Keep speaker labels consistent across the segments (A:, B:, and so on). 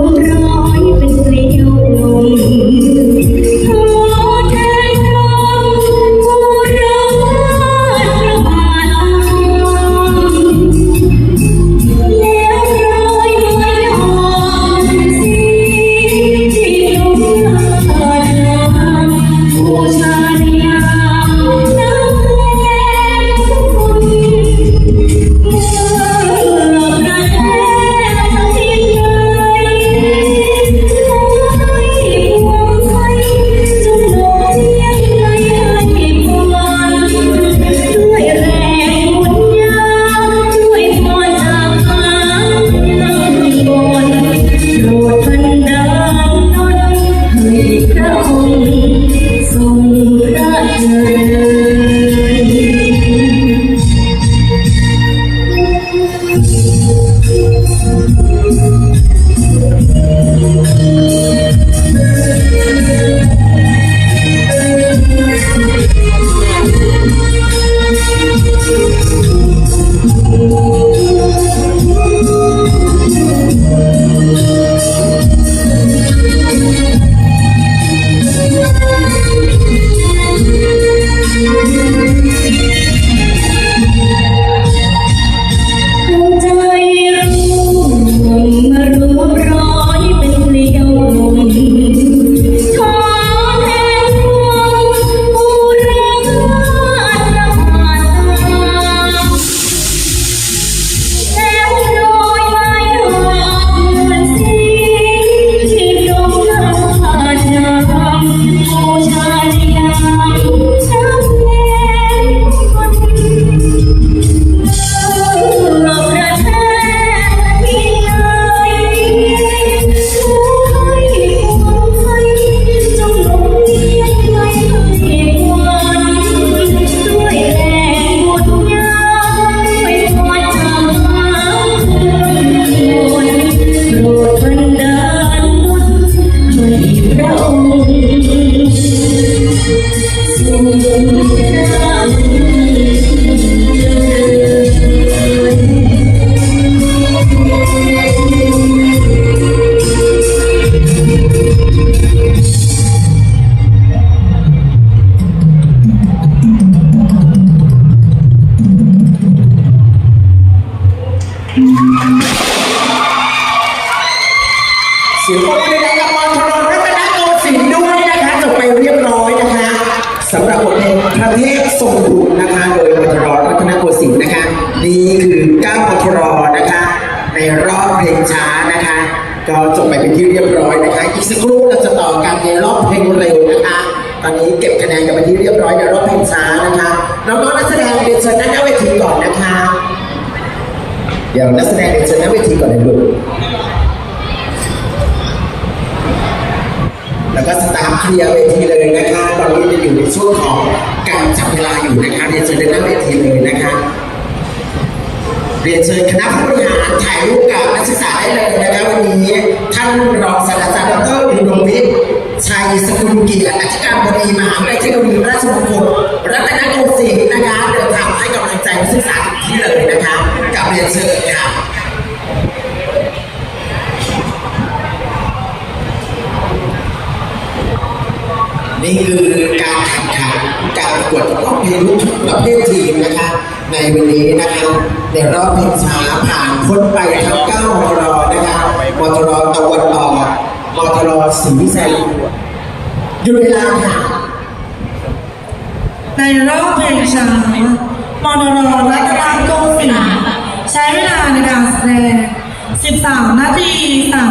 A: encontre เสียง
B: ปรบมือดังกับ
C: ปอนทรรัตนโกสินทร์ด้วยนะคะจบไปเรียบร้อย สำหรับบทเพลงพระเทพทรงบุญนะคะ โดยมอทรรัตนโกสินทร์นะคะ นี่คือก้าวมอทรนะคะ ในรอบเพลงช้านะคะ ก็จบไปเป็นที่เรียบร้อยนะคะ อีกสักครู่เราจะต่อกันในรอบเพลงเร็วนะคะ ตอนนี้เก็บคะแนนกันไปที่เรียบร้อยในรอบเพลงช้านะคะน้องๆนักแสดงเรียนเชิญนหน้าเวทีก่อนนะคะ เดี๋ยวนักแสดงเรียนเชิญหน้าเวทีก่อนเลยลูก แล้วก็สตาฟเคลียร์เวทีเลยนะคะตอนนี้จะอยู่ในช่วงของการจับเวลาอยู่นะคะเรียนเชิญด้านหน้าเวทีเลยนะคะเรียนเชิญคณะผู้บริหารถ่ายรูปกับนักศึกษาได้เลยนะคะวันนี้ท่านรองศาสตราจารย์ดรอุดมวิทย์ชัยสกุลเกียรติอธิการบดีมหาวิทยาลัยเทคโนโลยีราชมงคลรัตนโกสินทร์นะคะเดินทางให้กำลังใจนักศึกษาทุกที่เลยนะคะกับเรียนเชิญค่ะ นี่คือการแข่งขันการประกวดร้องเพลงลูกทุ่งประเภททีมนะคะ ในวันนี้นะคะในรอบเพลงช้าผ่านพ้นไปทั้ง9มทรนะคะมทรตะวันออกมทรศรีวิชัยหยุดเวลาค่ะ
D: ในรอบเพลงช้ามอนรรัตนโกสินทร์ใช้เวลาในการแสดง13 นาที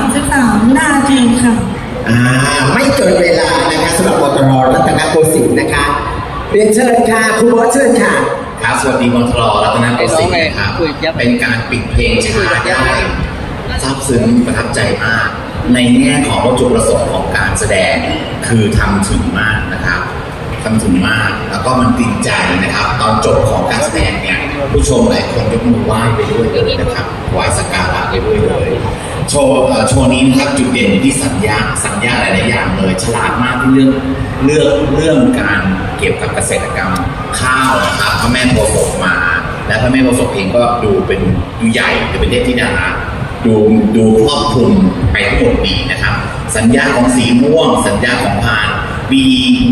D: 33วินาทีค่ะ
C: อ่า ไม่เกินเวลานะคะ สำหรับมทรรัตนโกสินทร์นะคะ เรียนเชิญค่ะครูบอสเชิญค่ะ
E: ครับสวัสดีมอนทรรัตนโกสินทร์นะครับเป็นการปิดเพลงช้าได้ซาบซึ้งประทับใจมาก ในแง่ของวัตถุประสงค์ของการแสดงคือทำถึงมากนะครับ ทำถึงมาก แล้วก็มันติดใจนะครับ ตอนจบของการแสดงเนี่ยผู้ชมหลายคนยกมือไหว้ไปด้วยเลยนะครับไหว้สักการะไปด้วยเลย โชว์โชว์นี้นะครับจุดเด่นที่สัญญาสัญญาหลายๆอย่างเลย ฉลาดมากที่เรื่องเลือกเรื่องการเกี่ยวกับเกษตรกรรมข้าวนะครับพระแม่โพธิ์มา และพระแม่โพธิ์เองก็ดูเป็นดูใหญ่ดูเป็นเทพธิดาดูดูครอบคลุมไปทั้งหมดดีนะครับ สัญญาของสีม่วง สัญญาของพาน มี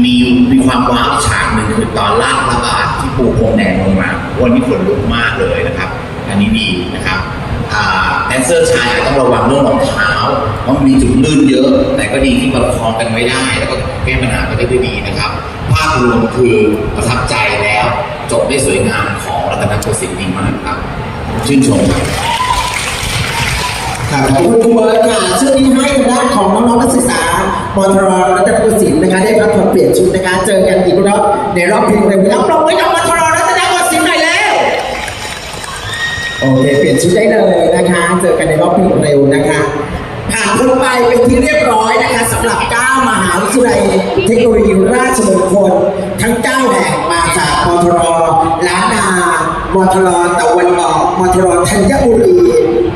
E: มีมีความว้าวฉากหนึ่งคือตอนลากพระบาทที่ปูพรมแดงลงมาวันนี้ขนลุกมากเลยนะครับ อันนี้ดีนะครับอ่าแดนเซอร์ชายอาจต้องระวังเรื่องรองเท้าเพราะมันมีจุดลื่นเยอะ แต่ก็ดีที่ประคองกันไว้ได้ แล้วก็แก้ปัญหาไปได้ด้วยดีนะครับ ภาพรวมคือประทับใจแล้ว จบได้สวยงามของรัตนโกสินทร์ดีมากครับ ชื่นชมครับ
C: ค่ะขอบคุณครูเบิร์ตค่ะช่วงนี้ให้ทางด้านของน้องๆนักศึกษา มทรรัตนโกสินทร์นะคะได้รับผลเปลี่ยนชุดนะคะเจอกันอีกรอบในรอบเพลงเร็วแล้วปรบมือกับมทรรัตนโกสินทร์หน่อยแล้วโอเคเปลี่ยนชุดได้เลยนะคะ เจอกันในรอบเพลงเร็วนะคะผ่านพ้นไปเป็นที่เรียบร้อยนะคะสำหรับ 9 มหาวิทยาลัยเทคโนโลยีราชมงคลทั้ง 9 แห่งมาจากมทรล้านนามทรตะวันออกมทรธัญบุรี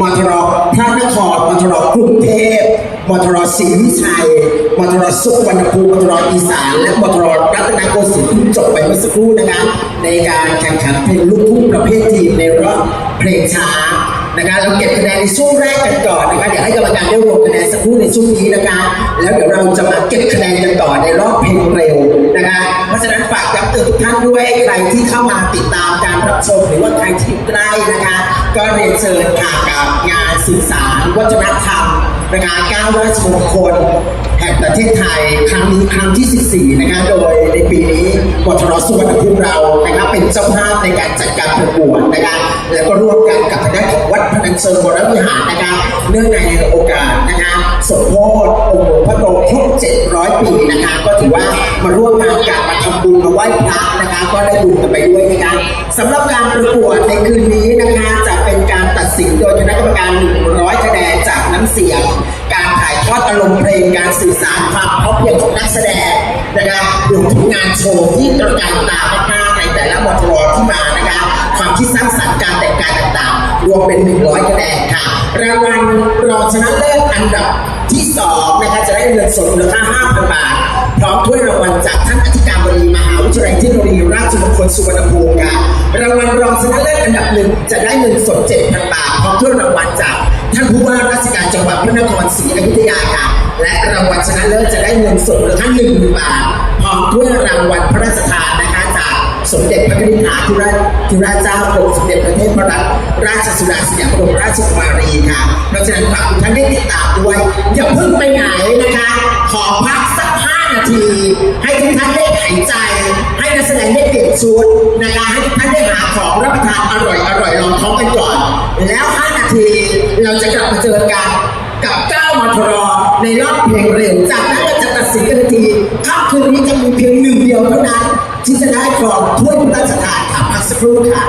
C: มทรพระนครมทรกรุงเทพ มทรศรีวิชัยมทรสุวรรณภูมิมทรอีสาน และมทรรัตนโกสินทร์จบไปเมื่อสักครู่นะคะในการแข่งขันเพลงลูกทุ่งประเภททีมในรอบเพลงช้านะคะเราเก็บคะแนนในช่วงแรกกันก่อนนะคะเดี๋ยวให้ก การได้รวมคะแนนสักครู่ในช่วงนี้นะคะแล้วเดี๋ยวเราจะมาเก็บคะแนนกันต่อในรอบเพลงเร็วนะคะเพราะฉะนั้นฝากย้ำเตือนทุกท่านด้วยใครที่เข้ามาติดตามการรับชมหรือว่าใครที่อยู่ใกล้นะคะ ก็เรียนเชิญค่ะกับงานสื่อสาร วัฒนธรรมนะคะก้าวราชมงคลแห่งประเทศไทยครั้งนี้ครั้งที่ 14 นะคะโดยในปีนี้มทรสุวรรณภูมิเรานะครับเป็นเจ้าภาพในการจัดการประกวดนะคะแล้วก็ร่วมกันกับทางด้านของวัด นัญเชิงวรวิหารนะคะเนื่องในโอกาสนะคะสมโภชองค์หลวงพ่อโตครบ 700 ปีนะคะก็ถือว่ามาร่วมงานกันมาทำบุญมาไหว้พระนะคะก็ได้บุญกันไปด้วยนะคะสำหรับการประกวดในคืนนี้นะคะจะเป็นการตัดสินโดยคณะกรรมการ 100 คะแนนจากน้ำเสียง การถ่ายทอดอารมณ์เพลงการสื่อสารความเพราะเพียงของนักแสดงนะคะรวมถึงงานโชว์ที่ตระการตามากๆในแต่ละบทรที่มานะคะความคิดสร้างสรรค์การแต่งกายต่าง รวมเป็น 100คะแนนค่ะ รางวัลรองชนะเลิศอันดับที่2นะคะจะได้เงินสดมูลค่า5,000บาท พร้อมถ้วยรางวัลจากท่านอธิการบดีมหาวิทยาลัยเทคโนโลยีราชมงคลสุวรรณภูมิค่ะ รางวัลรองชนะเลิศอันดับหนึ่งจะได้เงินสด7,000บาท พร้อมถ้วยรางวัลจากท่านผู้ว่าราชการจังหวัดพระนครศรีอยุธยาค่ะ และรางวัลชนะเลิศจะได้เงินสดมูลค่าหนึ่งหมื่นบาท พร้อมถ้วยรางวัลพระราชทานนะคะ สมเด็จพระนิธิาธิราชธิราชเจ้ากรมสมเด็จพระเทพรัตนราชสุดาสยามบรมราชกุมารีค่ะเพราะฉะนั้นฝากทุกท่านได้ติดตามด้วย อย่าเพิ่งไปไหนนะคะ ขอพักสักห้านาที ให้ทุกท่านได้หายใจ ให้นักแสดงได้เปลี่ยนชุดนะคะให้ทุกท่านได้หาของรับประทานอร่อยอร่อยลองท้องกันก่อน แล้วห้านาทีเราจะกลับมาเจอกันกับเก้ามทรในรอบเพลงเร็วจากนั้นเราจะตัดสินกันทันทีค่ำคืนนี้จะมีเพียงหนึ่งเดียวเท่านั้น ที่จะได้กรองถ้วยพระราชทานค่ะพักสักครู่ค่ะ